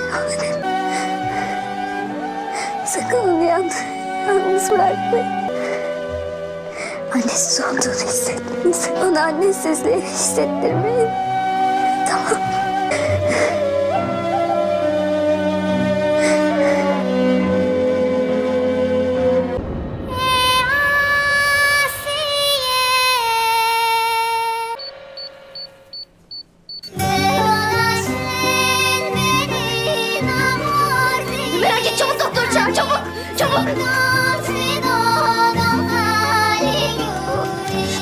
Yalvarırım. Sakın onu yalnız, yalnız bırakmayın. Annesiz olduğunu hissetmesin. Ona annesizliği hissettirmeyin. Tamam.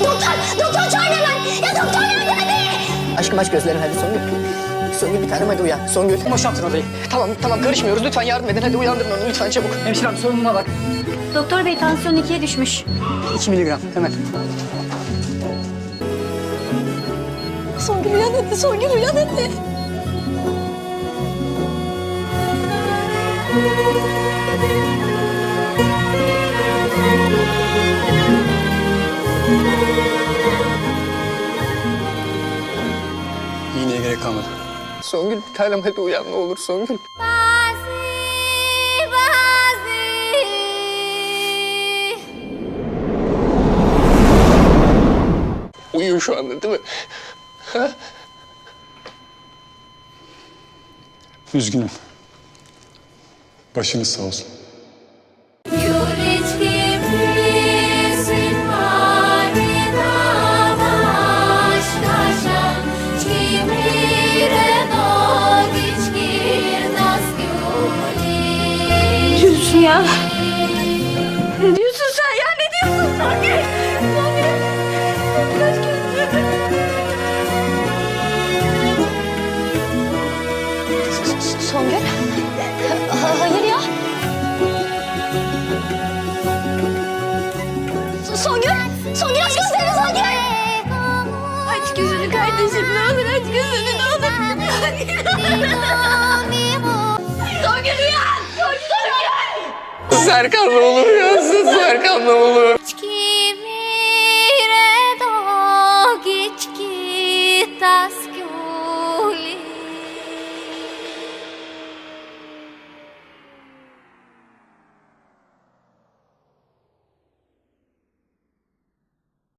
Doktor, doktor çağır hemen. Ya doktor nerede hadi. Aşkım aç gözlerini hadi Songül. Songül bir tanem hadi uyan. Songül. Boşaltın odayı. Tamam tamam karışmıyoruz lütfen yardım edin hadi uyandırın onu lütfen çabuk. Hemşirem sorununa bak. Doktor bey tansiyon ikiye düşmüş. 2 miligram hemen. Songül uyan hadi, Songül uyan hadi. Kalmadı. Songül bir tanem hadi uyan ne olur Songül. Uyuyor şu anda değil mi? Üzgünüm. Başınız sağ olsun. Ya. Ne diyorsun sen ya? Ne diyorsun Songül? Hayır ya. Songül! Songül aç gözlerini Songül! Aç gözünü kardeşim ne olur aç gözünü ne olur. Songül uyan! Songül uyan! Serkan ne olur uyansın Serkan ne olur.